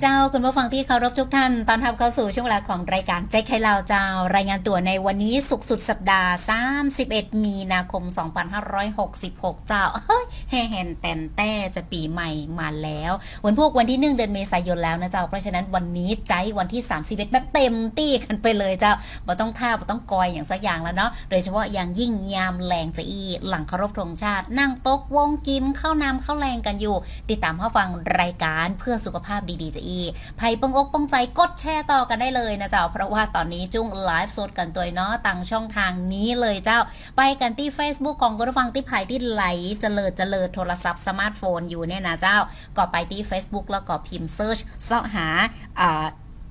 เจ้าคุณผู้ฟังที่เคารพทุกท่านตอนทับเข้าสู่ช่วงเวลาของรายการใจใครเราเจ้า รายงานตัวในวันนี้สุกสุดสัปดาห์ 31 มีนาคม 2566 เจ้าเฮ้ยแห่แห่นแตนแต้จะปีใหม่มาแล้ว วันพวกวันที่ 1 เดือนเมษายนแล้วนะเจ้า เพราะฉะนั้นวันนี้ใจวันที่ 31แบบเต็มตี้กันไปเลยเจ้าบ่ต้องท่าบ่ต้องกอยอย่างสักอย่างแล้วเนาะโดยเฉพาะอย่างยิ่งยามแรงจะอีหลังเคารพธงชาติ นั่งโต๊ะวงกินข้าวน้ำข้าวแรงกันอยู่ ติดตามเข้าฟังรายการเพื่อสุขภาพดีๆจะอีไพ่ปงอกปงใจกดแชร์ต่อกันได้เลยนะเจ้า เพราะว่าตอนนี้จุ้งไลฟ์สดกันตัวเนาะตังช่องทางนี้เลยเจ้า ไปกันที่ Facebook ของคุณผู้ฟังที่ไผ่ที่ไหลเจริญเจริญโทรศัพท์สมาร์ทโฟนอยู่เนี่ยนะเจ้า ก็ไปที่ Facebook แล้วก็พิมพ์เซิร์ชเสาะหา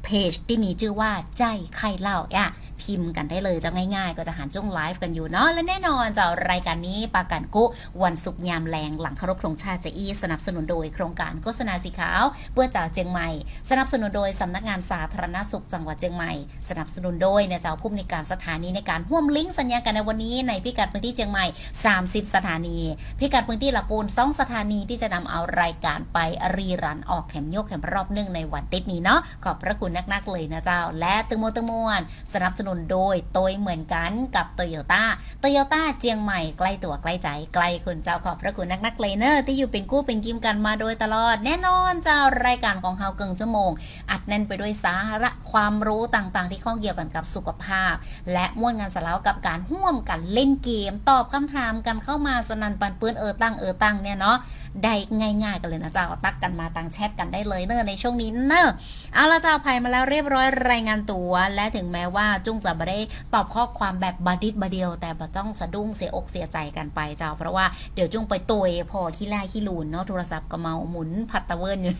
เพจที่มีชื่อว่าใจไข่เล่าอะพิมพ์กันได้เลยจะง่ายๆ ก็จะหันจ้องไลฟ์กันอยู่เนาะและแน่นอนจะรายการนี้ปากันกุวันศุกร์ยามแรงหลังคารพธงชาติจะอีสนับสนุนโดยโครงการโฆษณาสีขาวเพื่อจ่าเจียงใหม่ สนับสนุนโดยสำนักงานสาธารณสุขจังหวัดเจียงใหม่ สนับสนุนโดยเนี่ยเจ้าผู้ในการสถานีในการห่วมลิงก์สัญญากันในวันนี้ในพิกัดพื้นที่เจียงใหม่ 30 สถานี พิกัดพื้นที่ลักปูนสองสถานีที่จะนำเอารายการไปรีรันออกแขมโยกแขมรอบหนึ่งในวันติดนี้เนาะขอบพระคุณนักๆเลยนะเจ้า และตึงโมตึงมวนสนับสนุนโดยโตยเหมือนกันกับโตโยต้าโตโยต้าเจียงใหม่ใกล้ตัวใกล้ใจใกล้คุณเจ้าขอบพระคุณนักๆเลเนอะที่อยู่เป็นกู้เป็นกิมกันมาโดยตลอด แน่นอนเจ้ารายการของเฮาเกิงชั่วโมง อัดแน่นไปด้วยสาระความรู้ต่างๆ ที่ข้องเกี่ยวกันกับสุขภาพ และม่วนงานสล้วกับการห่วมกันเล่นเกม ตอบคำถามกันเข้ามาสนันปันปื้นเออตั้งเออตั้งเนี่ยเนาะได้ง่าย ๆ กันเลยนะเจ้าตักกันมาตังแชทกันได้เลยเนอะในช่วงนี้เนอะเอาละจ้าภัยมาแล้วเรียบร้อยรายงานตัว และถึงแม้ว่าจุ้งจะไม่ได้ตอบข้อความแบบบาดิดบาเดียว แต่บ่ต้องสะดุ้งเสียอกเสียใจกันไปเจ้า เพราะว่าเดี๋ยวจุ้งไปตุยพอขี้ล่ขี้ลูนเนาะโทรศัพท์ก็เมาหมุนผัดตะเวิร์นอยู่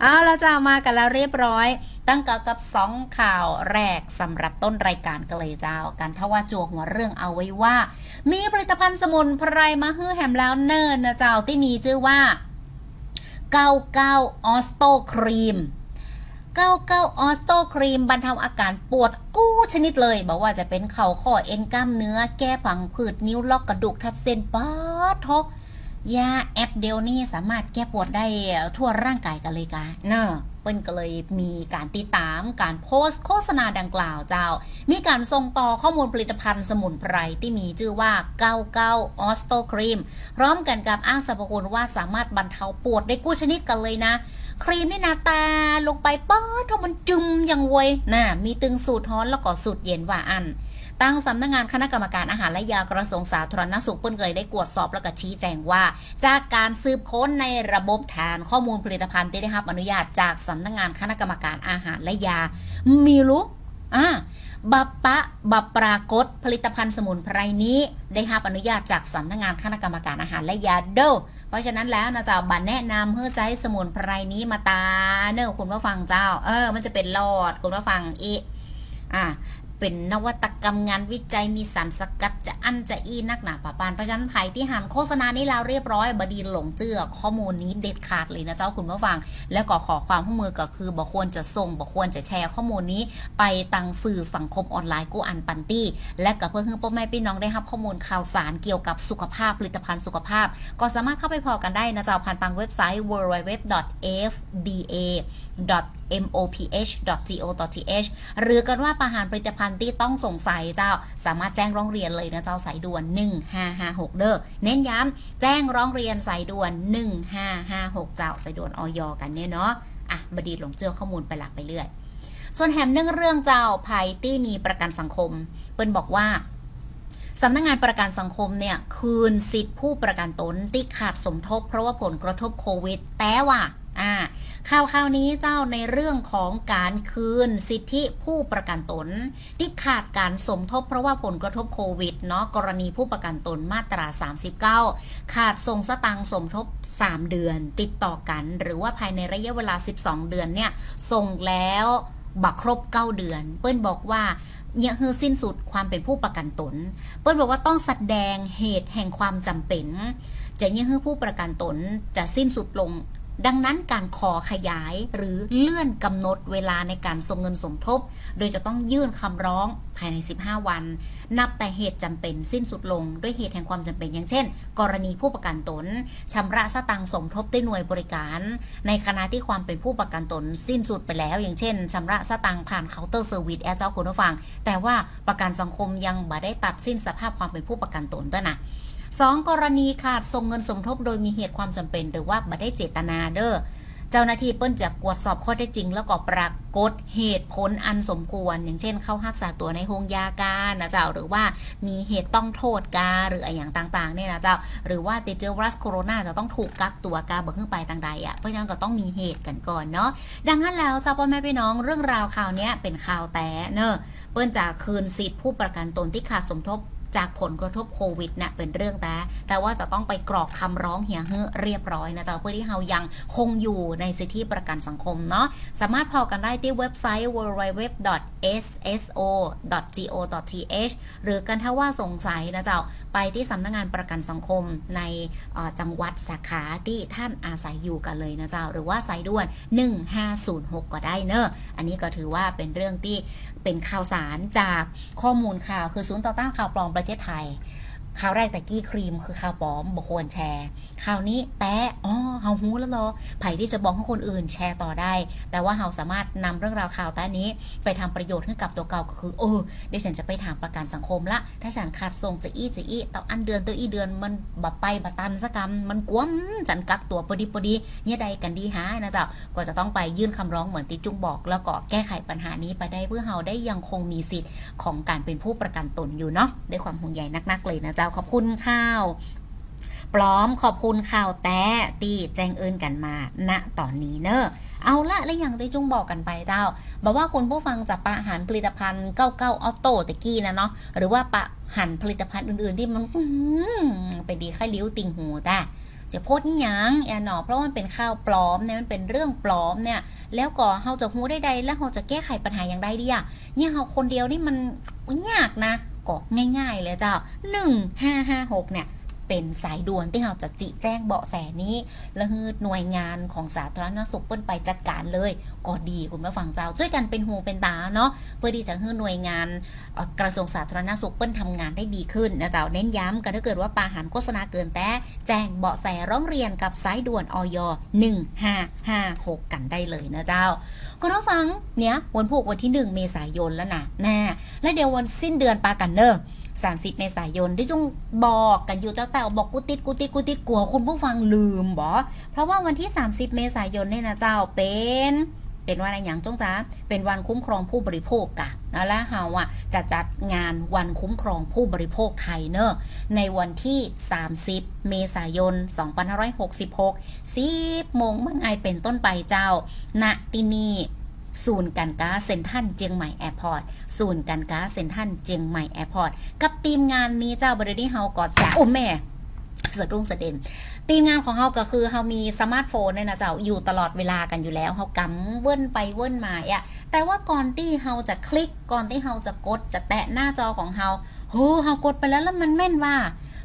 เอาละจ้ามากันแล้วเรียบร้อย ตั้งกับกับสองข่าวแรกสำหรับต้นรายการกันเลยเจ้าการทว่าจัวหัวเรื่องเอาไว้ว่า มีผลิตภัณฑ์สมุนไพรมาฮื้อแฮมแล้วเนิ่นนะเจ้าที่มีชื่อว่า99ออสโตครีม99ออสโตครีมบรรเทาอาการปวดกู้ชนิดเลย บอกว่าจะเป็นเข่าข้อเอ็นกล้ามเนื้อแก้ผังผืดนิ้วล็อกกระดูกทับเส้นป๊าทก ยาแอปเดียวนี่สามารถแก้ปวดได้ทั่วร่างกายกันเลยกะเนอะเปิ้นก็เลยมีการติดตามการโพสต์โฆษณาดังกล่าวเจ้า มีการส่งต่อข้อมูลผลิตภัณฑ์สมุนไพรที่มีชื่อว่า 99 ออสโตครีม พร้อมกันกับอ้างสรรพคุณว่าสามารถบรรเทาปวดได้กู้ชนิดกันเลยนะ ครีมนี่นะตาลงไปป๊อดทมันจุ่มอย่างเวยน่ะมีตึงสูตรฮ้อนแล้วก็สูตรเย็นว่าอัน ตั้งสำนักงานคณะกรรมการอาหารและยากระทรวงสาธารณสุขเปิ้นเลยได้กวดสอบแล้วก็ชี้แจงว่า จากการสืบค้นในระบบฐานข้อมูลผลิตภัณฑ์ที่ได้รับอนุญาตจากสำนักงานคณะกรรมการอาหารและยา มีลูกอ่าบัปปะบัปปรากฏผลิตภัณฑ์สมุนไพรนี้ ได้รับอนุญาตจากสำนักงานคณะกรรมการอาหารและยาเดอเพราะฉะนั้นแล้วนะเจ้าบันแนะนำเพื่อใจสมุนไพรนี้มาตาเนอคุณผู้ฟังเจ้า เออ มันจะเป็นหลอดคุณผู้ฟังอีอ่า เป็นนวัตกรรมงานวิจัยมีสารสกัดจะอันจะอีนักหนาป่าปานเพราะฉะนั้นใครที่หันโฆษณานี้แล้วเรียบร้อยบดีหลงเจือข้อมูลนี้เด็ดขาดเลยนะเจ้าคุณผู้ฟัง แล้วก็ขอความร่วมมือก็คือบอกควรจะส่งบอกควรจะแชร์ข้อมูลนี้ ไปตังสื่อสังคมออนไลน์กูอันปันตี้ และกับเพื่อนเพื่อนพ่อแม่พี่น้องได้รับข้อมูลข่าวสารเกี่ยวกับสุขภาพผลิตภัณฑ์สุขภาพ ก็สามารถเข้าไปพอกันได้นะเจ้าผ่านทางเว็บไซต์ www.fda moph.go.th หรือกันว่าประหารผลิตภัณฑ์ที่ต้องสงสัยเจ้า สามารถแจ้งร้องเรียนเลยนะเจ้าสายด่วน 1556 เด้อเน้นย้ำแจ้งร้องเรียนสายด่วน 1556 เจ้าสายด่วนออยกันเนี่ยเนาะอะบดีหลงเจือข้อมูลไปหลักไปเรื่อย ส่วนแหมเนื่องเรื่องเจ้าภัยที่มีประกันสังคม เปิ้นบอกว่าสำนักงงานประกันสังคมเนี่ยคืนสิทธิผู้ประกันตนที่ขาดสมทบ เพราะว่าผลกระทบโควิด แต่ว่า อ่าข่าวข่าวนี้เจ้าในเรื่องของการคืนสิทธิผู้ประกันตน ที่ขาดการสมทบเพราะว่าผลกระทบโควิดเนาะกรณีผู้ประกันตนมาตรา 39 ขาดส่งสตังสมทบ 3 เดือน ติดต่อกัน หรือว่าภายในระยะเวลา 12 เดือนเนี่ยส่งแล้วบักครบ 9 เดือน เปิ้ลบอกว่าเนี่ยคือสิ้นสุดความเป็นผู้ประกันตน เปิ้ลบอกว่าต้องแสดงเหตุแห่งความจำเป็น จะเนี่ยคือผู้ประกันตนจะสิ้นสุดลง ดังนั้นการขอขยายหรือเลื่อนกำหนดเวลาในการส่งเงินสมทบ โดยจะต้องยื่นคำร้องภายใน 15 วัน นับแต่เหตุจำเป็นสิ้นสุดลง ด้วยเหตุแห่งความจำเป็นอย่างเช่น กรณีผู้ประกันตนชำระสตังสมทบด้วยหน่วยบริการ ในขณะที่ความเป็นผู้ประกันตนสิ้นสุดไปแล้ว อย่างเช่นชำระสตังผ่านเคาน์เตอร์เซอร์วิสแอร์เจ้าคุณผู้ฟัง แต่ว่าประกันสังคมยังบ่ได้ตัดสิ้นสภาพความเป็นผู้ประกันตนด้วยนะ สองกรณีขาดส่งเงินสมทบโดยมีเหตุความจำเป็น หรือว่าไม่ได้เจตนาเด้อเจ้าหน้าที่เปิ้นจะตรวจสอบข้อเท็จจริง แล้วก็ปรากฏเหตุผลอันสมควร อย่างเช่น เข้ารักษาตัวในโรงยาการนะเจ้าหรือว่ามีเหตุต้องโทษกาหรืออะไรอย่างต่างๆเนี่ยนะเจ้าหรือว่าติดเชื้อไวรัสโคโรนาจะต้องถูกกักตัวกาเบิกขึ้นไปต่างใดอะเพราะฉะนั้นก็ต้องมีเหตุกันก่อนเนาะดังนั้นแล้วเจ้าพ่อแม่พี่น้องเรื่องราวข่าวนี้เป็นข่าวแต่เนอะเปิ้นจะคืนสิทธิผู้ประกันตนที่ขาดสมทบ จากผลกระทบโควิดเนี่ยเป็นเรื่องแต่แต่ว่าจะต้องไปกรอกคำร้องเหียเฮ้อเรียบร้อยนะจ๊ะเพื่อที่เรายังคงอยู่ในสิทธิประกันสังคมเนาะสามารถพอกันได้ที่เว็บไซต์ www.sso.go.th หรือกันถ้าว่าสงสัยนะเจ้าไปที่สำนักงานประกันสังคมในจังหวัดสาขาที่ท่านอาศัยอยู่กันเลยนะเจ้าหรือว่าสายด่วน 1506 ก็ได้เนอะอันนี้ก็ถือว่าเป็นเรื่องที่ เป็นข่าวสารจากข้อมูลข่าวคือศูนย์ต่อต้านข่าวปลอมประเทศไทย ข่าวแรกแต่กี้ครีมคือข่าวปลอมบอกควรแชร์ข่าวนี้แปะอ๋อเฮาหูแล้วเหรอไผ่ที่จะบอกให้คนอื่นแชร์ต่อได้ แต่ว่าเฮาสามารถนำเรื่องราวข่าวต้านี้ ไปทำประโยชน์ให้กับตัวเก่าก็คือเออเดี๋ยวฉันจะไปถามประกันสังคมละ ถ้าฉันขาดส่งจะอี้จะอี้ต่ออันเดือนตัวอี้เดือนมันบับไปบัตันสกรรม มันกวมฉันกักตัวพอดีพอดีเนี่ยใดกันดีฮะนะเจ๊ะก็จะต้องไปยื่นคำร้องเหมือนที่จุ้งบอก แล้วก็แก้ไขปัญหานี้ไปได้เพื่อเฮาได้ยังคงมีสิทธิ์ของการเป็นผู้ประกันตนอยู่เนาะด้วยความห่วงใยนักๆเลยนะเจ้าขอบคุณข้าวปลอมขอบคุณข่าวแต่ตีแจ้งเอินกันมา ณตอนนี้เนอะเอาละและอย่างที่จุงบอกกันไปเจ้า บอกว่าคุณผู้ฟังจะปะหันผลิตภัณฑ์99ออโต้ตะกี้นะเนาะหรือว่าปะหันผลิตภัณฑ์อื่น ๆ ที่มันไปดีแค่ลิ้วติ่งหูแต่จะโพสต์นี่ยังแอนหนอเพราะว่ามันเป็นข้าวปลอมเนี่ยมันเป็นเรื่องปลอมเนี่ย แล้วก็เฮาจะหูได้ใดแล้วเฮาจะแก้ไขปัญหาอย่างไรดีอะเนี่ยเฮาคนเดียวนี่มันยากนะก็ง่ายๆเลยเจ้า 1556 เนี่ย เป็นสายด่วนที่เราจะจิแจ้งเบาะแสนี้ และฮืดหน่วยงานของสาธารณสุขเปิ้นไปจัดการเลยก็ดีคุณผู้ฟังเจ้าช่วยกันเป็นหูเป็นตาเนาะเพื่อที่จะให้หน่วยงานกระทรวงสาธารณสุขเปิ้นทำงานได้ดีขึ้นนะเจ้าเน้นย้ำกันถ้าเกิดว่าปาหันโฆษณาเกินแต่แจ้งเบาะแสร้องเรียนกับสายด่วนออย1556 กันได้เลยนะเจ้าคุณผู้ฟังเนี่ยวันพุธวันที่ 1 เมษายนแล้วนะแน่และเดี๋ยววันสิ้นเดือนปากันเนอร์ 30 เมษายนที่จุงบอกกันอยู่เจ้าแต่บอกกูติดกูติดกูติดกลัวคุณผู้ฟังลืมบอเพราะว่าวันที่ 30 เมษายนเนี่ยนะเจ้าเป็นเป็นวันอะไรอย่างจงจ้าเป็นวันคุ้มครองผู้บริโภคกะแล้วแล้วเฮาอะจะจัดงานวันคุ้มครองผู้บริโภคไทยเนอะในวันที่ 30 เมษายน 2566 10โมงเมื่อไงเป็นต้นไปเจ้าณที่นี่ ศูนย์การค้าเซ็นทรัลเจียงใหม่แอร์พอร์ตศูนย์การค้าเซ็นทรัลเจียงใหม่แอร์พอร์ตกับทีมงานนี้เจ้าบริษัทเฮากอดสาโอ้แม่สะดุ้งสะเด็นทีมงานของเฮาก็คือเฮามีสมาร์ทโฟนเนี่ยนะเจ้าอยู่ตลอดเวลากันอยู่แล้วเฮากำเว้นไปเว้นมาอะแต่ว่าก่อนที่เฮาจะคลิกก่อนที่เฮาจะกดจะแตะหน้าจอของเฮาโหเฮากดไปแล้วแล้วมันแม่นว่า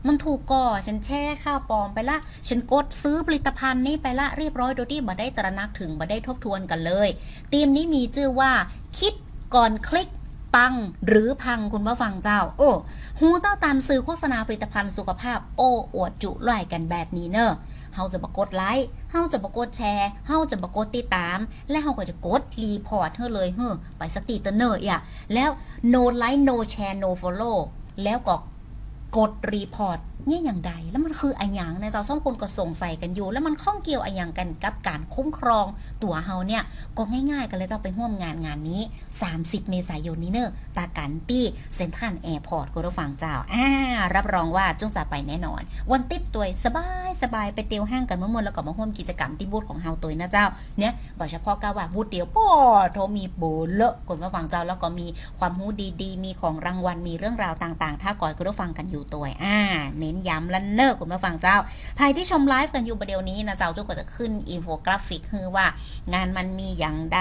มันถูกก่อฉันแช่ข้าวปลอมไปละ ฉันกดซื้อผลิตภัณฑ์นี้ไปละเรียบร้อยโดยที่บ่ได้ตระหนักถึงบ่ได้ทบทวนกันเลยทีมนี้มีชื่อว่า คิดก่อนคลิกปังหรือพังคุณผู้ฟังเจ้า โอ้หูเต้าตันซื้อโฆษณาผลิตภัณฑ์สุขภาพ โอ้อวดจุล่อยกันแบบนี้เนอะเฮาจะบกดไลค์เฮาจะบกดแชร์เฮาจะบกดติดตาม และเฮาก็จะกดรีพอร์ตเธอเลยเฮ้อไปสักตีเตอร์เนอร์อะแล้ว no like no share no follow แล้วก็ กดรีพอร์ตเนี่ยอย่างใดแล้วมันคืออะหยังในเจ้าสองคนก็สงสัยกันอยู่ แล้วมันข้องเกี่ยวอะหยังกันกับการคุ้มครองตัวเฮาเนี่ยก็ง่ายๆ กันเลยเจ้าไปร่วมงานงานนี้ 30 เมษายนนี้เนอะตากันตี้เซ็นทรัลแอร์พอร์ตก็ต้องฟังเจ้าอ่ารับรองว่าจุ้งจะไปแน่นอน วันติดตัวสบายสบายไปเตียวห้างกันมวนๆแล้วก็มาร่วมกิจกรรมที่บูธของเฮาตัวนะเจ้าเนี่ยบอกเฉพาะก้าว่าบูธเดียวปอโทมีโบเลอะกดมาฟังเจ้าแล้วก็มีความรู้ดีๆ มีของรางวัลมีเรื่องราวต่างๆ ถ้าก่อยก็ต้องฟังกันอยู่ตัวอ่าน้นย้ำและเนอร์กดมาฟังเจ้าใครที่ชมไลฟ์กันอยู่ประเดี๋ยวนี้นะเจ้าจุกก็จะขึ้นอินโฟกราฟิกคือว่างานมันมีอย่างใด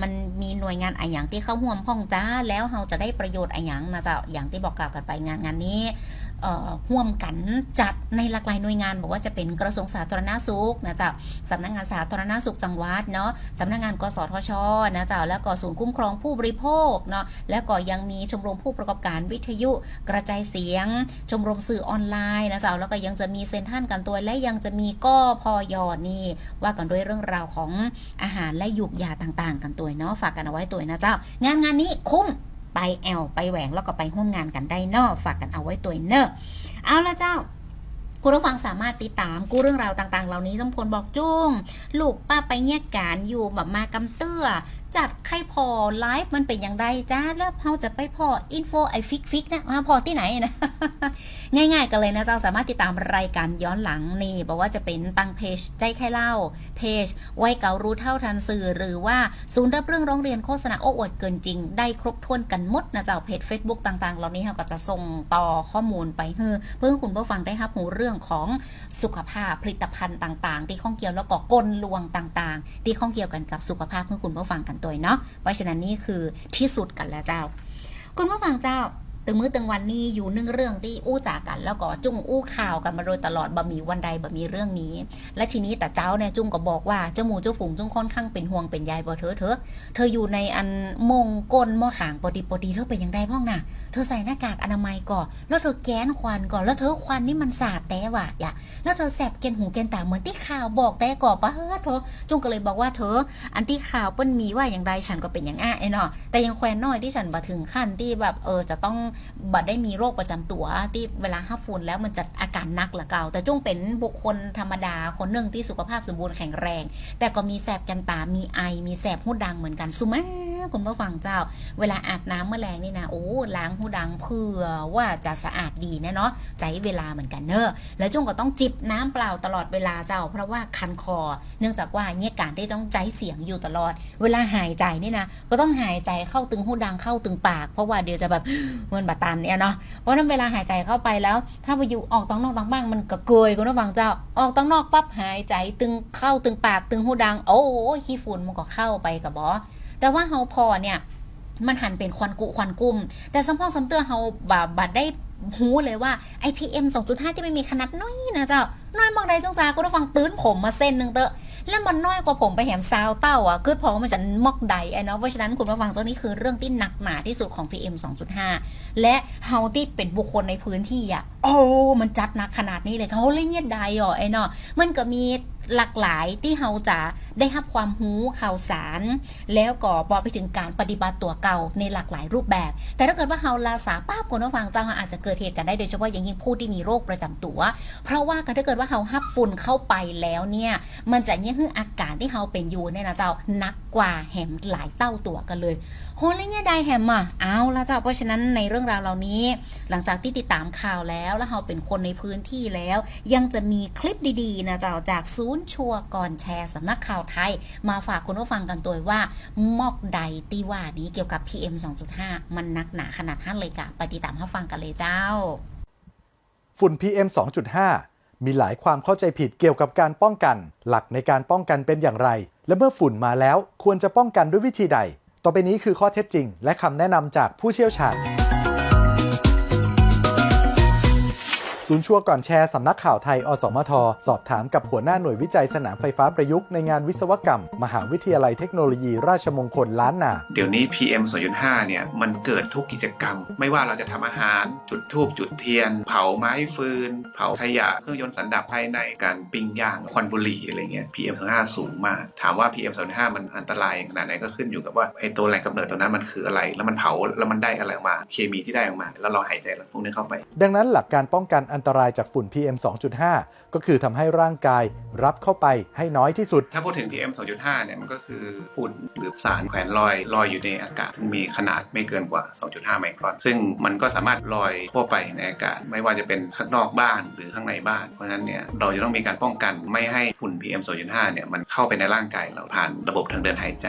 มันมีหน่วยงานอะไรอย่างที่เข้าห่วมพ้องจ้าแล้วเราจะได้ประโยชน์อะไรอย่างนะเจ้าอย่างที่บอกกล่าวกันไปงานงานนี้ เอ่วมกันจัดในหลากหลายหน่วยงาน บอกว่าจะเป็นกระทรวงสาธารณสุขนะจ้าสำนักงานสาธารณสุขจังหวัดเนาะสำนักงานกสทชนะจ้าแล้วก็ศูนย์คุ้มครองผู้บริโภคเนาะแล้วก็ยังมีชมรมผู้ประกอบการวิทยุกระจายเสียง ชมรมสื่อออนไลน์นะจ้าแล้วก็ยังจะมีเซ็นทันกันตัวและยังจะมีก้อพอยอนี่ว่ากันด้วยเรื่องราวของอาหารและยุกยาต่างๆ กันตัวเนาะฝากกันเอาไว้ตัวนะเจ้างานงานนี้คุ้ม ไปแอลไปแหวงแล้วก็ไปห่วมงานกันได้เนอะฝากกันเอาไว้ตัวเนอะเอาละเจ้า คุณผู้ฟังสามารถติดตามกู้เรื่องราวต่างๆ เหล่านี้สมพลบอกจุ้งลูกป้าไปแยกการอยู่แบบมากำเตื้อ จัดใครพอไลฟ์มันเป็นอย่างไรจ้าแล้วเราจะไปพออินโฟไอฟิกฟิกนะมาพอที่ไหนนะ ง่ายๆกันเลยนะเจ้าสามารถติดตามรายการย้อนหลังนี่บอกว่าจะเป็นตั้งเพจใจใครเล่า เพจไว้เก่ารู้เท่าทันสื่อหรือว่าศูนย์รับเรื่องร้องเรียนโฆษณาโอ้อวดเกินจริง ได้ครบถ้วนกันหมดนะเจ้าเพจ Facebook ต่างๆ เหล่านี้เราก็จะส่งต่อข้อมูลไปเพื่อเพื่อคุณผู้ฟังได้รับรู้เรื่องื่องของสุขภาพผลิตภัณฑ์ต่าง ๆ ที่ข้องเกี่ยวแล้วก็กลลวงต่างๆ ที่ข้องเกี่ยวกันกับสุขภาพเพื่อคุณผู้ฟังกันตัวเนาะเพราะฉะนั้นนี่คือที่สุดกันแล้วเจ้า คุณผู้ฟังเจ้า ตึงมือตึงวันนี้อยู่นึ่งเรื่องที่อู้จากกัน แล้วก็จุ้งอู้ข่าวกันมาโดยตลอดบะมีวันใดบะมีเรื่องนี้ และทีนี้แต่เจ้าเนี่ยจุ้งก็บอกว่าเจ้าหมูเจ้าฝูงจุ้งค่อนข้างเป็นห่วงเป็นใยบ่เธอเธอเธออยู่ในอันมงก้นมอขางปอดีปอดีเธอเป็นยังไงพ่องน่ะ เธอใส่หน้ากากอนามัยก่อนแล้วเธอแก้นควันก่อนแล้วเธอควันนี่มันสาดแต่ว่ะอย่าแล้วเธอแสบเกนหูเกนตาเหมือนที่ข่าวบอกแต่ก่อนปะเฮ้อเธอจุ้งก็เลยบอกว่าเธอ อันที่ข่าวเปิ้นมีว่าอย่างไรฉันก็เป็นอย่างอ้าไอ้เนาะแต่ยังแควนน้อยที่ฉันบ่ถึงขั้นที่แบบเออจะต้องบ่ได้มีโรคประจำตัวที่เวลาห้าฝุ่นแล้วมันจะอาการหนักละเก่า แต่จงเป็นบุคคลธรรมดาคนหนึ่งที่สุขภาพสมบูรณ์แข็งแรง แต่ก็มีแสบกันตา มีไอ มีแสบหูดังเหมือนกันสุมาคุณผู้ฟังเจ้า เวลาอาบน้ำเมื่อแรงนี่นะโอ้ล้างหูดังเพื่อว่าจะสะอาดดีแน่เนาะใจเวลาเหมือนกันเนอะแล้วจงก็ต้องจิบน้ำเปล่าตลอดเวลาเจ้า เพราะว่าคันคอ เนื่องจากว่าเนี่ยการที่ต้องใจเสียงอยู่ตลอด เวลาหายใจนี่นะก็ต้องหายใจเข้าตึงหูดังเข้าตึงปาก เพราะว่าเดี๋ยวจะแบบเหมันบาตันเนี่ยเนาะเพราะนั้นเวลาหายใจเข้าไปแล้ว ถ้าไปอยู่ออกต้องนอกต้องบ้างมันก็เกยคุณผู้ฟังเจ้าออกต้องนอกปั๊บหายใจตึงเข้าตึงปากตึงหูดัง โอ้ยขี้ฝุ่นมันก็เข้าไปกับบอแต่ว่าเฮาพอเนี่ยมันหันเป็นควันกุควันกุ้ม แต่สมพองสมเตือเฮาบาบัดได้หูเลยว่า IPM 2.5ที่ไม่มีขนาดน้อยนะเจ้าน้อยมากใดจงจากุณผู้ฟังตื้นผมมาเส้นหนึ่งเตอะ แล้วมันน้อยกว่าผมไปแหมซาวเต้าอะคือเพราะมันจะมอกใดไอ้เนาะเพราะฉะนั้นคุณผู้ฟังเจ้านี้คือเรื่องที่หนักหนาที่สุดของ PM 2.5 และเฮาที่เป็นบุคคลในพื้นที่อะโอ้มันจัดหนักขนาดนี้เลยเขาเลยเงียดใดอะไอ้เนาะมันก็มี หลากหลายที่เฮาจะได้รับความรู้ข่าวสาร แล้วก็บอกไปถึงการปฏิบัติตัวเก่าในหลากหลายรูปแบบ แต่ถ้าเกิดว่าเฮาลาสาป้าบคุณผู้ฟังเจ้าอาจจะเกิดเหตุกันได้โดยเฉพาะอย่างยิ่งผู้ที่มีโรคประจำตัว เพราะว่าถ้าเกิดว่าเฮาฮับฝุ่นเข้าไปแล้วเนี่ยมันจะเนี่ยคืออาการที่เฮาเป็นอยู่เนี่ยนะเจ้านักกว่าแหมหลายเต้าตัวกันเลยโหแล้วเนี่ยได้แหมอะเอาละเจ้าเพราะฉะนั้นในเรื่องราวเหล่านี้ หลังจากที่ติดตามข่าวแล้วแล้วเฮาเป็นคนในพื้นที่แล้ว ยังจะมีคลิปดีๆนะเจ้าจากศูนย์ชัวร์ก่อนแชร์สำนักข่าวไทย มาฝากคุณผู้ฟังกันตัวว่า มอกใดตีว่านี้เกี่ยวกับ PM 2.5 มันนักหนาขนาดท่านเลยกะ ไปติดตามรับฟังกันเลยเจ้า ฝุ่น PM 2.5 มีหลายความเข้าใจผิดเกี่ยวกับการป้องกัน หลักในการป้องกันเป็นอย่างไร และเมื่อฝุ่นมาแล้วควรจะป้องกันด้วยวิธีใด ต่อไปนี้คือข้อเท็จจริง และคำแนะนำจากผู้เชี่ยวชาญ ศูนย์ชัวร์ก่อนแชร์สำนักข่าวไทย อสมท สอบถามกับหัวหน้าหน่วยวิจัยสนามไฟฟ้าประยุกต์ในงานวิศวกรรม มหาวิทยาลัยเทคโนโลยีราชมงคลล้านนา เดี๋ยวนี้ PM 2.5 เนี่ย มันเกิดทุกกิจกรรม ไม่ว่าเราจะทำอาหาร จุดธูปจุดเทียน เผาไม้ฟืน เผาขยะ เครื่องยนต์สันดาปภายในการปิ้งย่างควันบุหรี่อะไรเงี้ย PM 2.5 สูงมาก ถามว่า PM 2.5 มันอันตรายขนาดไหนก็ขึ้นอยู่กับว่าไอ้ตัวแหล่งกำเนิดตัวนั้นมันคืออะไร แล้วมันเผาแล้วมันได้อะไรออกมา เคมีที่ได้ออกมา แล้วเราหายใจพวกนี้เข้าไป ดังนั้นหลักการป้องกันอันตรายจากฝุ่น PM 2.5 ก็คือทำให้ร่างกายรับเข้าไปให้น้อยที่สุด ถ้าพูดถึง PM 2.5 เนี่ยมันก็คือฝุ่นหรือสารแขวนลอยลอยอยู่ในอากาศ ซึ่งมีขนาดไม่เกินกว่า 2.5 ไมครอน ซึ่งมันก็สามารถลอยทั่วไปในอากาศ ไม่ว่าจะเป็นข้างนอกบ้านหรือข้างในบ้าน เพราะฉะนั้นเนี่ยเราจะต้องมีการป้องกันไม่ให้ฝุ่น PM 2.5 เนี่ยมันเข้าไปในร่างกายเราผ่านระบบทางเดินหายใจ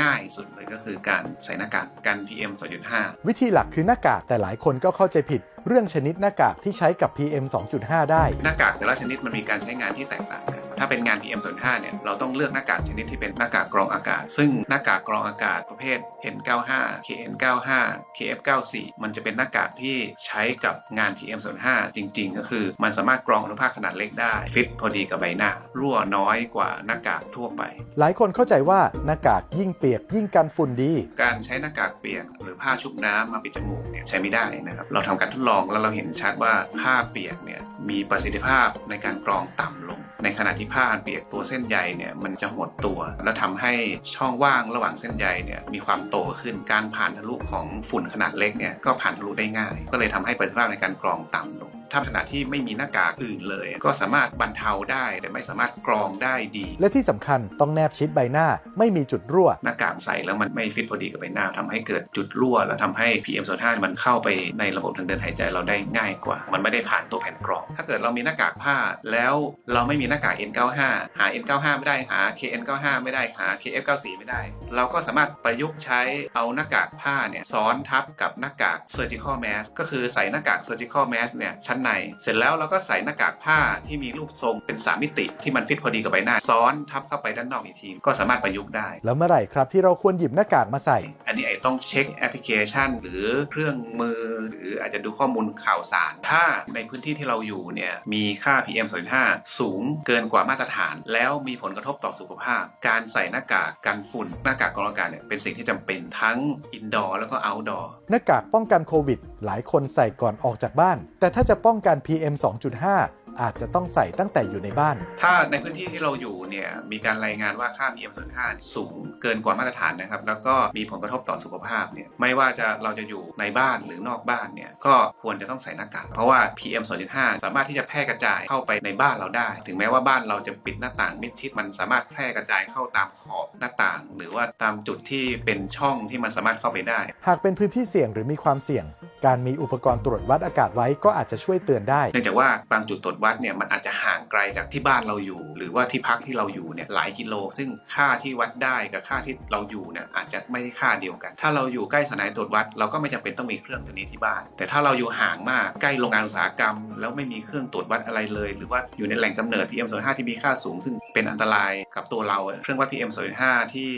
ง่าย ๆ สุดเลยก็คือการใส่หน้ากากกัน PM 2.5 วิธีหลักคือหน้ากากแต่หลายคนก็เข้าใจผิด เรื่องชนิดหน้ากากที่ใช้กับ PM 2.5 ได้ หน้ากากแต่ละชนิดมันมีการใช้งานที่แตกต่างกันถ้าเป็นงาน PM 2.5เนี่ยเราต้องเลือกหน้ากากชนิดที่เป็นหน้ากากกรองอากาศ ซึ่งหน้ากากกรองอากาศประเภท N95 KN95 KF94 มันจะเป็นหน้ากากที่ใช้กับงาน PM 2.5จริง ๆ ก็คือ มันสามารถกรองอนุภาคขนาดเล็กได้ ฟิตพอดีกับใบหน้า รั่วน้อยกว่าหน้ากากทั่วไป หลายคนเข้าใจว่าหน้ากากยิ่งเปียกยิ่งกันฝุ่นดี การใช้หน้ากากเปียกหรือผ้าชุบน้ำมาปิดจมูกเนี่ยใช้ไม่ได้นะครับเราทำการทดลองแล้วเราเห็นชัดว่าผ้าเปียกเนี่ยมีประสิทธิภาพในการกรองต่ำลง ในขณะที่ผ้าอันเปียกตัวเส้นใยเนี่ยมันจะหดตัว แล้วทำให้ช่องว่างระหว่างเส้นใยเนี่ยมีความโตขึ้นการผ่านทะลุของฝุ่นขนาดเล็กเนี่ยก็ผ่านทะลุได้ง่าย ก็เลยทำให้ประสิทธิภาพในการกรองต่ำลงถ้าขณะที่ไม่มีหน้ากากอื่นเลย ก็สามารถบรรเทาได้แต่ไม่สามารถกรองได้ดี และที่สำคัญต้องแนบชิดใบหน้าไม่มีจุดรั่ว หน้ากากใส่แล้วมันไม่ฟิตพอดีกับใบหน้าทำให้เกิดจุดรั่ว แล้วทำให้ PM 2.5มันเข้าไปในระบบทางเดินหายใจเราได้ง่ายกว่า มันไม่ได้ผ่านตัวแผ่นกรอง ถ้าเกิดเรามีหน้ากากผ้าแล้วเราไม่มีหน้ากาก N95 หา N95 ไม่ได้หา KN95 ไม่ได้หา KF94 ไม่ได้ เราก็สามารถประยุกต์ใช้เอาหน้ากากผ้าเนี่ยซ้อนทับกับหน้ากาก surgical mask ก็คือใส่หน้ากาก surgical mask เนี่ยชั้นใน เสร็จแล้วเราก็ใส่หน้ากากผ้าที่มีรูปทรงเป็นสามมิติ ที่มันฟิตพอดีกับใบหน้า ซ้อนทับเข้าไปด้านนอกอีกทีก็สามารถประยุกต์ได้ แล้วเมื่อไหร่ครับที่เราควรหยิบหน้ากากมาใส่ อันนี้ไอ้ต้องเช็คแอปพลิเคชัน หรือเครื่องมือ หรืออาจจะดูข้อมูลข่าวสาร ถ้าในพื้นที่ที่เราอยู่เนี่ยมีค่า PM 2.5สูงเกินกว่ามาตรฐาน แล้วมีผลกระทบต่อสุขภาพ การใส่หน้ากากกันฝุ่น หน้ากากกรองอากาศเนี่ยเป็นสิ่งที่จำเป็นทั้งอินดอร์แล้วก็เอาท์ดอร์หน้ากากป้องกันโควิด หลายคนใส่ก่อนออกจากบ้าน แต่ถ้าจะป้องกัน PM 2.5 อาจจะต้องใส่ตั้งแต่อยู่ในบ้าน ถ้าในพื้นที่ที่เราอยู่เนี่ยมีการรายงานว่าค่า PM 2.5 สูงเกินกว่ามาตรฐานนะครับ แล้วก็มีผลกระทบต่อสุขภาพเนี่ยไม่ว่าจะเราจะอยู่ในบ้านหรือนอกบ้านเนี่ยก็ควรจะต้องใส่หน้ากากเพราะว่า PM 2.5 สามารถที่จะแพร่กระจายเข้าไปในบ้านเราได้ ถึงแม้ว่าบ้านเราจะปิดหน้าต่างมิดชิดมันสามารถแพร่กระจายเข้าตามขอบหน้าต่าง หรือว่าตามจุดที่เป็นช่องที่มันสามารถเข้าไปได้ หากเป็นพื้นที่เสี่ยงหรือมีความเสี่ยงการมีอุปกรณ์ตรวจวัดอากาศไว้ก็อาจจะช่วยเตือนได้ เนื่องจากว่าบางจุดตรวจวัดเนี่ยมันอาจจะห่างไกลจากที่บ้านเราอยู่ หรือว่าที่พักที่เราอยู่เนี่ยหลายกิโล ซึ่งค่าที่วัดได้กับค่าที่เราอยู่เนี่ยอาจจะไม่ได้ค่าเดียวกัน ถ้าเราอยู่ใกล้สถานีตรวจวัด เราก็ไม่จำเป็นต้องมีเครื่องตัวนี้ที่บ้าน แต่ถ้าเราอยู่ห่างมากใกล้โรงงานอุตสาหกรรม แล้วไม่มีเครื่องตรวจวัดอะไรเลย หรือว่าอยู่ในแหล่งกำเนิด PM 2.5ที่มีค่าสูง ซึ่งเป็นอันตรายกับตัวเราเครื่องวัด PM 2.5ที่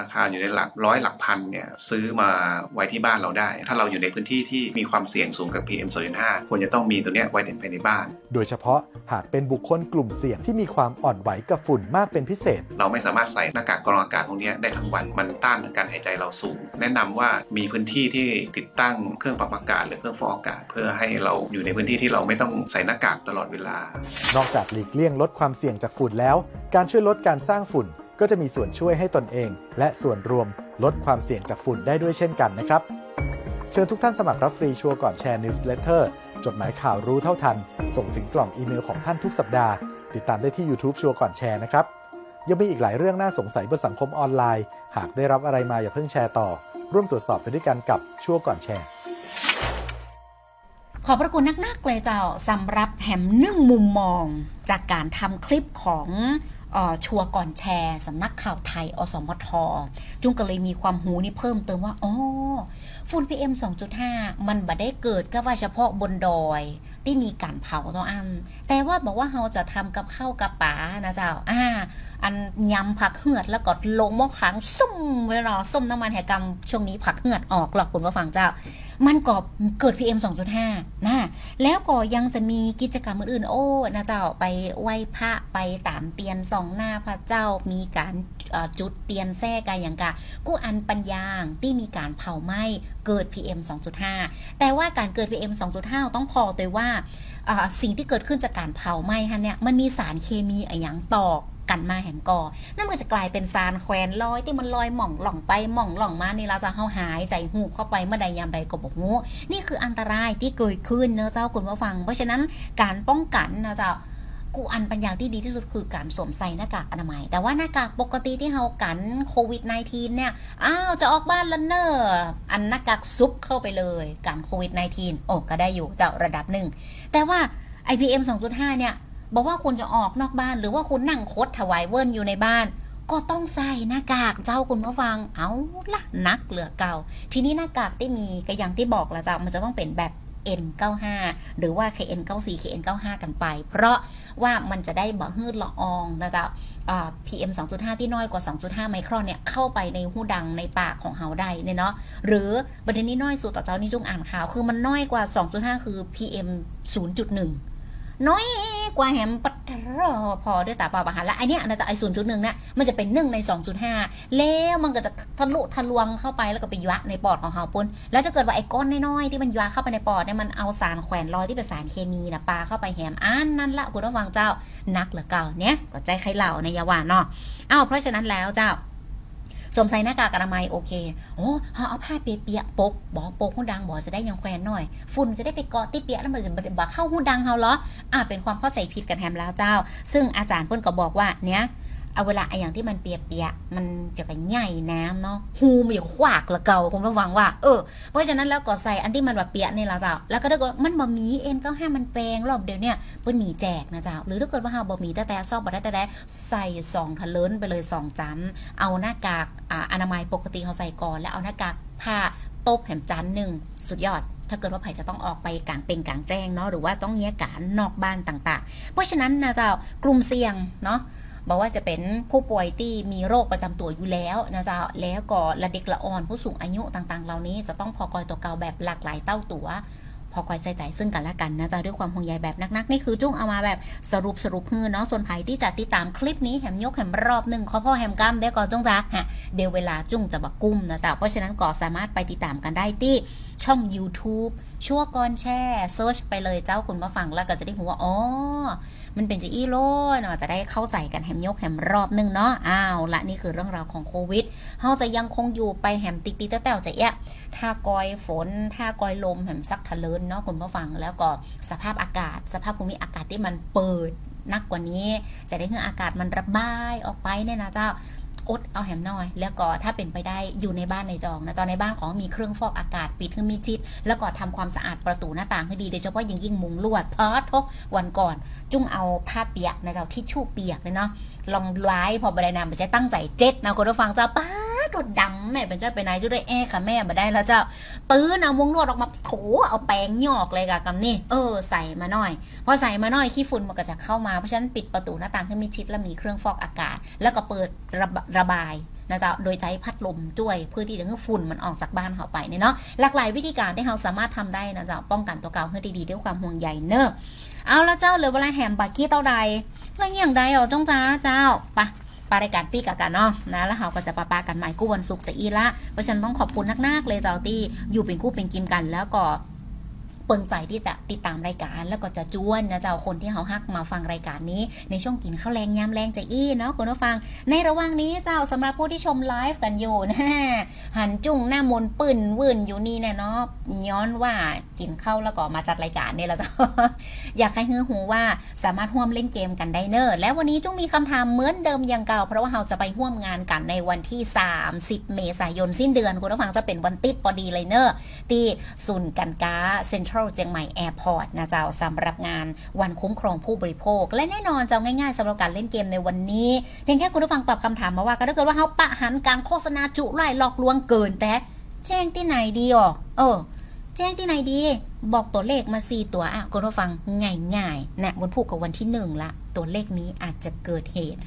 ราคาอยู่ในหลักร้อยหลักพันเนี่ยซื้อมาไว้ที่บ้านเราได้ ถ้าเราอยู่ในพื้นที่ที่มีความเสี่ยงสูงกับ PM 2.5 ควรจะต้องมีตัวเนี้ยไว้ภายในบ้าน โดยเฉพาะหากเป็นบุคคลกลุ่มเสี่ยงที่มีความอ่อนไหวกับฝุ่นมากเป็นพิเศษ เราไม่สามารถใส่หน้ากากกรองอากาศพวกนี้ได้ทั้งวัน มันต้านทางการหายใจเราสูง แนะนำว่ามีพื้นที่ที่ติดตั้งเครื่องปรับอากาศหรือเครื่องฟอกอากาศ เพื่อให้เราอยู่ในพื้นที่ที่เราไม่ต้องใส่หน้ากากตลอดเวลา นอกจากหลีกเลี่ยงลดความเสี่ยงจากฝุ่นแล้ว การช่วยลดการสร้างฝุ่นก็จะมีส่วนช่วยให้ตนเอง และส่วนรวมลดความเสี่ยงจากฝุ่นได้ด้วยเช่นกันนะครับ เชิญทุกท่านสมัครรับฟรีชัวร์ก่อนแชร์นิวส์เลเตอร์จดหมายข่าวรู้เท่าทัน ส่งถึงกล่องอีเมลของท่านทุกสัปดาห์ ติดตามได้ที่ YouTube ชัวร์ก่อนแชร์นะครับ ยังมีอีกหลายเรื่องน่าสงสัยบนสังคมออนไลน์ หากได้รับอะไรมาอย่าเพิ่งแชร์ต่อ ร่วมตรวจสอบไปด้วยกันกับชัวร์ก่อนแชร์ ขอบพระคุณนักๆเลยเจ้าสำหรับแหมนึ่งมุมมองจากการทำคลิปของ ชัวก่อนแชร์สำนักข่าวไทย อสมท จุงก็เลยมีความหูนี่เพิ่มเติมว่า อ๋อ ฝุ่น PM 2.5 มันบ่ได้เกิดก็ว่าเฉพาะบนดอย ที่มีการเผาตัวอัน แต่ว่าบอกว่าเราจะทำกับข้าวกับป๋านะเจ้า อ่า อันยำผักเหือดแล้วก็ลงหม้อขังซุ่มไว้รอส้มน้ำมันแห่กรรมช่วงนี้ผักเหือดออกหรอกคุณผู้ฟังเจ้า มันก็เกิด PM 2.5นะแล้วก็ยังจะมีกิจกรรมอื่นๆ โอ้นะเจ้าไปไหว้พระไปตามเตียนสองหน้าพระเจ้ามีการจุดเตียนแท้กันอย่างกะกู้อันปัญญาที่มีการเผาไหม้เกิด PM 2.5 แต่ว่าการเกิด PM 2.5 ต้องพอตัวว่าสิ่งที่เกิดขึ้นจากการเผาไหม้ฮะเนี่ยมันมีสารเคมีอะไรอย่างตอก กันมาแหมกอนั่นมันจะกลายเป็นสารแควนลอยที่มันลอยหม่องหล่องไปหม่องหล่องมานี่เราจะเข้าหายใจหูเข้าไปเมื่อใดยามใดก็บอกงูนี่คืออันตรายที่เกิดขึ้นเนอะเจ้าคุณผู้ฟัง เพราะฉะนั้นการป้องกันนะเจ้ากูอันปัญญาที่ดีที่สุดคือการสวมใส่หน้ากากอนามัย แต่ว่าหน้ากากปกติที่เรากันโควิด -19 เนี่ย อ้าว จะออกบ้านแล้วเนอะอันหน้ากากซุปเข้าไปเลยการโควิด -19 โอ้ก็ได้อยู่เจ้าระดับหนึ่ง แต่ว่า IPM 2.5 เนี่ย บอกว่าคุณจะออกนอกบ้าน หรือว่าคุณนั่งคดถวายเวิร์นอยู่ในบ้าน ก็ต้องใส่หน้ากากเจ้าคุณผู้ฟังเอาละนักเหลือเก่า ทีนี้หน้ากากที่มีก็อย่างที่บอกแล้วจ้ามันจะต้องเป็นแบบ N95 หรือว่า KN94 KN95 กันไป เพราะว่ามันจะได้บ่ฮืดละอองนะจ๊ะอ่า PM 2.5 ที่น้อยกว่า 2.5 ไมครอนเนี่ยเข้าไปในหูดังในปากของเฮาได้เนี่ยเนาะหรือประเด็นนี้น้อยสุดต่อเจ้านี่จุงอ่านข่าว คือมันน้อยกว่า 2.5 คือ PM 0.1 น้อยกว่าแฮมปัตรอพอด้วยตาเปล่าประหารและไอเนี้ยนะจะไอศูนย์จุดหนึ่งเนี่ยมันจะเป็นหนึ่งใน2.5แล้วมันก็จะทะลุทะลวงเข้าไปแล้วก็ไปยวะในปอดของเฮาปุ่นแล้วถ้าเกิดว่าไอ้ก้อนน้อยๆที่มันยวะเข้าไปในปอดเนี่ยมันเอาสารแขวนลอยที่เป็นสารเคมีนะปลาเข้าไปแฮมอันนั่นละคุณผู้ฟังเจ้านักหลือเก่าเนี่ยก็ใจใครเหล่าในยาวานเนาะอ้าวเพราะฉะนั้นแล้วเจ้า สวมใส่หน้ากากอนามัยโอเค โอ้เอาเอาผ้าเปียกๆปกบอกปกหูดังบอกจะได้ยังแควนหน่อย ฝุ่นจะได้ไปเกาะที่เปียกแล้วมันจะบ่เข้าหูดังเฮาเหรออ่าเป็นความเข้าใจผิดกันแฮมแล้วเจ้า ซึ่งอาจารย์เพิ่นก็บอกว่าเนี้ย เอาเวลาไออย่างที่มันเปียกๆมันจะไปใหญ่น้ำเนาะหูมันอย่ขวากละเก่าคุณผู้ฟังว่า เออ เพราะฉะนั้นแล้วก็ใส่อันที่มันแบบเปียกนี่ละเจ้า แล้วก็ถ้าเกิดมันบ่มีเอ็นเก้าห้ามันแปลงรอบเดียวเนี่ยเปิ้นมีแจกนะเจ้า หรือถ้าเกิดว่าเฮาบ่มีแต่แต่ซอกบ่ได้แต่แต่ใส่สองทะเลินไปเลยสองจำเอาหน้ากากอนามัยปกติเขาใส่ก่อน แล้วเอาหน้ากากผ้าตบแหมจานหนึ่งสุดยอดถ้าเกิดว่าไผ่จะต้องออกไปกลางเป็นกลางแจ้งเนาะหรือว่าต้องเงี้ยการนอกบ้านต่าง ๆ เพราะฉะนั้นนะเจ้ากลุ่มเสี่ยงเนาะ บอกว่าจะเป็นผู้ป่วยที่มีโรคประจำตัวอยู่แล้วนะจ้าแล้วก็ละเด็กละอ่อนผู้สูงอายุต่างๆ เหล่านี้จะต้องพอกอยตัวเก่าแบบหลากหลายเต้าตัว พอกอยใส่ใจซึ่งกันและกันนะจ๊ะด้วยความห่วงใยแบบนักๆนี่คือจุ้งเอามาแบบสรุปสรุปฮือเนาะส่วนใครที่จะติดตามคลิปนี้แหมยกแหมรอบหนึ่งขอพ่อแหมกล้ามได้ก่อนจุ้งจ้ะฮะเดี๋ยวเวลาจุ้งจะบักกุ้มนะจ๊ะเพราะฉะนั้นก็สามารถไปติดตามกันได้ที่ช่อง YouTube ชั่วก่อนแช่เซิร์ชไปเลยเจ้าคุณมาฟังแล้วก็จะได้รู้ว่าอ๋อ มันเป็นจะอี้โลเนาะจะได้เข้าใจกันแฮมยกแฮมรอบนึงเนาะอ้าวละนี่คือเรื่องราวของโควิดเฮาจะยังคงอยู่ไปแฮมติกติแต้วๆจะแยะถ้ากอยฝน ถ้ากอยลมแฮมซักทะเลินเนาะคุณผู้ฟังแล้วก็สภาพอากาศ สภาพภูมิอากาศที่มันเปิดนักกว่านี้ จะได้เงื่ออากาศมันระบายออกไปเนี่ยนะเจ้า อดเอาแหมหน่อย แล้วก็ถ้าเป็นไปได้อยู่ในบ้านในจองนะจอในบ้านของมีเครื่องฟอกอากาศปิดให้มีจิด แล้วก็ทำความสะอาดประตูหน้าต่างให้ดีโดยเฉพาะยิ่งยิ่งมุงลวดเพราะทกวันก่อน จุ้งเอาผ้าเปียกนะเจ้าทิชชู่เปียกเลยเนาะลองไล่พอบันไดนำไปใช้ตั้งใจเจ็ดนะคุณผู้ฟังเจ้าป้า ดดดำแม่เป็นเจ้าไปไหนจุ้ด้แอค่ะแม่มาได้แล้วเจ้า ตื้นเอามุงลวดออกมาโถเอาแปรงหยอกเลยกับกำนี่เออใส่มาหน่อยพอใส่มาหน่อยขี้ฝุ่นมันก็จะเข้ามาเพราะฉะนั้นปิดประตูหน้าต่างให้มิดชิดแล้วมีเครื่องฟอกอากาศ แล้วก็เปิดระบระบายนะจ๊ะโดยใช้พัดลมช่วยเพื่อที่จะให้ฝุ่นมันออกจากบ้านเขาไปเนาะหลากหลายวิธีการที่เราสามารถทำได้นะจ๊ะป้องกันตัวเก่าให้ดีๆด้วยความห่วงใยเนอะเอาละเจ้าเหลือเวลาแหมบากี้เต้าใดแล้วอย่างใดอ๋อจ้องจ้าเจ้าไปะ ปารายการปีกับกันเนาะนะแล้วเราก็จะปาปากันใหม่กู้วันศุกร์จะอีละเพราะฉันต้องขอบคุณนักๆเลยเจ้าที่อยู่เป็นคู่เป็นกิมกันแล้วก็ เปิงใจที่จะติดตามรายการ แล้วก็จะจ้วนนะเจ้าคนที่เขาฮักมาฟังรายการนี้ ในช่วงกินข้าวแรงยามแรงจะอี้เนาะคุณผู้ฟัง ในระหว่างนี้เจ้าสำหรับผู้ที่ชมไลฟ์กันอยู่นะหันจุ้งหน้ามนปืนวื่นอยู่นี่เนาะย้อนว่ากินข้าวแล้วก็มาจัดรายการเนี่ยละเจ้าอยากให้ฮือหูว่าสามารถร่วมเล่นเกมกันได้เนอะแล้ววันนี้จุ้งมีคำถามเหมือนเดิมอย่างเก่า เพราะว่าเราจะไปร่วมงานกันในวันที่ 30 เมษายนสิ้นเดือนคุณผู้ฟังจะเป็นวันติดพอดีเลยเนอะที่ศูนย์การค้าเซ็นทรัลเจียงใหม่แอร์พอร์ตนะเจ้าสำหรับงานวันคุ้มครองผู้บริโภค และแน่นอนเจ้าง่ายๆสำหรับการเล่นเกมในวันนี้เพียงแค่คุณผู้ฟังตอบคำถามมาว่าก็ถ้าเกิดว่าเขาปะหันการโฆษณาจุไล่หลอกลวงเกินแต่แจ้งที่ไหนดีอ๋อเออ แจ้งที่ไหนดี บอกตัวเลขมาสี่ตัวอะคุณผู้ฟังง่ายๆนะวันพูดกับวันที่หนึ่งละ ตัวเลขนี้อาจจะเกิดเหตุ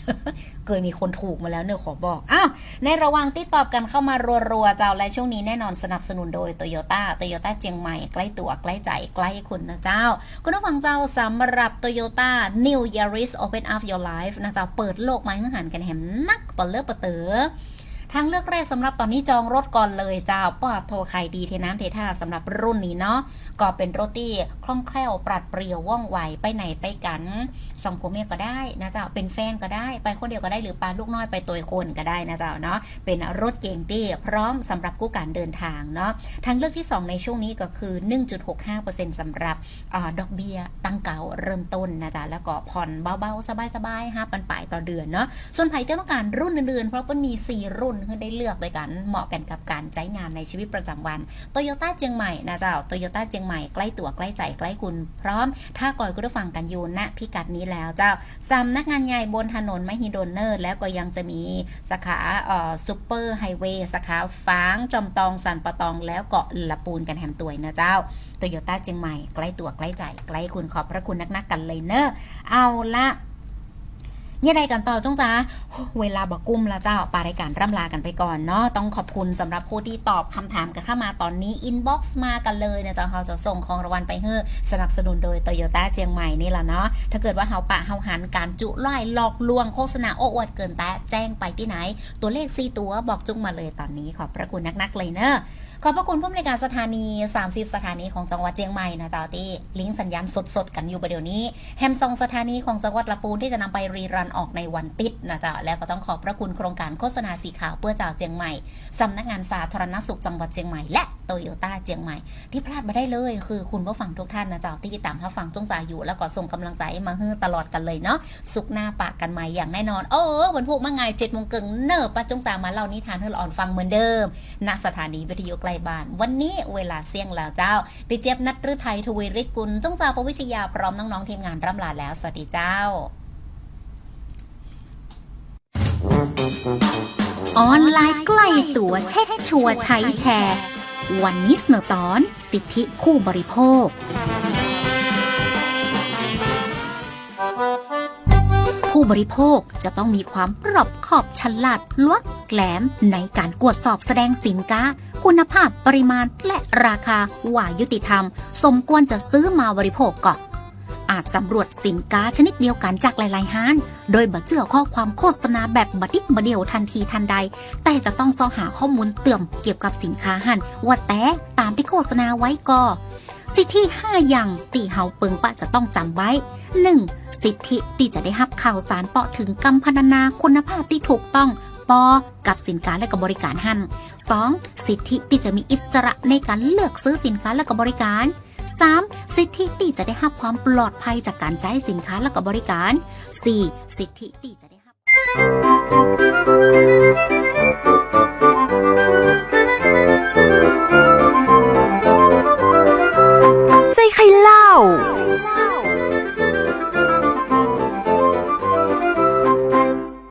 เคยมีคนถูกมาแล้วเนี่ยขอบอก อ้าว ในระหว่างที่ตอบกันเข้ามารัวๆ เจ้าและช่วงนี้แน่นอนสนับสนุนโดยโตโยต้าโตโยต้าเจียงใหม่ ใกล้ตัวใกล้ใจใกล้คุณนะเจ้า คุณผู้ฟังเจ้าสำหรับ Toyota New Yaris Open Up Your Life นะเจ้าเปิดโลกใหมาให้หันกันแหมนักปะเลอะปะเต๋อ ทางเลือกแรกสำหรับตอนนี้จองรถก่อนเลยเจ้าปอดโทรใครดีเทน้ำเทท่าสำหรับรุ่นนี้เนาะก็เป็นรถที่คล่องแคล่วปราดเปรียวว่องไวไปไหนไปกันสองผัวเมียก็ได้นะเจ้าเป็นแฟนก็ได้ ไปคนเดียวก็ได้หรือปาลูกน้อยไปตัวคนก็ได้นะเจ้าเนาะเป็นรถเก่งที่พร้อมสำหรับกู้การเดินทางเนาะทางเลือกที่ 2 ในช่วงนี้ก็คือ 1.65%สำหรับอดอกเบี้ยตั้งเก่าเริ่มต้นนะจ๊ะแล้วก็ผ่อนเบาๆ สบายๆห้าปันปลายต่อเดือนเนาะส่วนใครจะต้องการรุ่นอื่นๆ เพราะมันมี 4 รุ่นให้ได้เลือกโดยกันเหมาะกันกับการใช้งานในชีวิตประจำวันโตโยต้าเจียงใหม่นะเจ้าโตโยต้าเจียงใหม่ใกล้ตัวใกล้ใจใกล้คุณพร้อม ถ้าก่อยคุณผู้ฟังกันอยู่ณพิกัดนี้แล้วเจ้าสำนักงานใหญ่บนถนนมหิดลเนอร์ แล้วก็ยังจะมีสาขาเอ่อซูเปอร์ไฮเวย์สาขาฟางจอมตองสันปะตอง แล้วเกาะละปูนกันแฮมตัวยนะเจ้าโตโยต้าเจียงใหม่ใกล้ตัวใกล้ใจใกล้คุณขอบพระคุณนักๆกันเลยเนอะเอาละ ยังไงกันต่อจ้องจ้าเวลาบอกกุ้มแล้วเจ้าปารายการร่ำลากันไปก่อนเนาะต้องขอบคุณสำหรับผู้ที่ตอบคำถามกันเข้ามาตอนนี้อินบ็อกซ์มากันเลยนะเจ้าเราจะส่งของรางวัลไปเฮ้อสนับสนุนโดยโตโยต้าเจียงใหม่นี่แหละเนาะถ้าเกิดว่าเฮาปะเฮาหันการจุไล่หลอกลวงโฆษณาโอ้อวดเกินแต่แจ้งไปที่ไหน ตัวเลขซีตัวบอกจุ้งมาเลยตอนนี้ขอบพระคุณนักๆเลยเนอะ ขอบพระคุณผู้มริการสถานี 30 สถานีของจังหวัดเจียงใหม่นะเจ้าที่ลิงก์สัญญาณสดๆ กันอยู่ประเดี๋ยวนี้ แฮมซองสถานีของจังหวัดละปูนที่จะนำไปรีรันออกในวันติดนะจ๊ะแล้วก็ต้องขอบพระคุณโครงการโฆษณาสีขาวเพื่อเจ้าเจียงใหม่สำนักงานสาธารณสุขจังหวัดเชียงใหม่และโตโยต้าเจียงใหม่ ที่พลาดไม่ได้เลยคือคุณผู้ฟังทุกท่านนะจ๊ะที่ติดตามรับฟังจงจ่าอยู่ แล้วก็ส่งกำลังใจมาให้ตลอดกันเลยเนาะสุกหน้าปากกันใหม่อย่างแน่นอน โอ้วันพุธเมื่อไงเจ็ดโมงเกิงเนิบปะจงจ่ามาเล่านิทานให้เราอ่อนฟังเหมือนเดิมณสถานีวิทยุไกลบ้าน วันนี้เวลาเสี่ยงแล้วเจ้าพี่เจี๊ยบนัทฤทัยทวีฤทธิ์กุลจงจ่าปวิชยาพร้อมน้องๆทีมงานร่ำลาแล้วสวัสดีเจ้าออนไลน์ใกล้ตัวเช็คชัวร์ใช้แชร์ วันนี้เสนอตอน สิทธิผู้บริโภค ผู้บริโภคจะต้องมีความรอบขอบฉลาดลวกแกลมในการกวดสอบแสดงสินค้า คุณภาพปริมาณและราคาว่ายุติธรรม สมควรจะซื้อมาบริโภคก่อน อาจสำรวจสินค้าชนิดเดียวกันจากหลายๆห้านโดยบัเจือข้อความโฆษณาแบบบัดดิกบดเดียวทันทีทันใด แต่จะต้องซอหาข้อมูลเติมเกี่ยวกับสินค้าหันว่าแต่ตามที่โฆษณาไว้ก็สิทธิ 5 อย่างตีเฮาเปิงปะจะต้องจำไว้ 1. สิทธิที่จะได้รับข่าวสารเปาะถึงกำพรรณนาคุณภาพที่ถูกต้องปอกับสินค้าและก็บบริการหัน 2. สิทธิที่จะมีอิสระในการเลือกซื้อสินค้าและก็บริการ 3. สิทธิที่จะได้รับความปลอดภัยจากการจ่ายสินค้าและก็บริการ 4. สิทธิที่จะได้รับ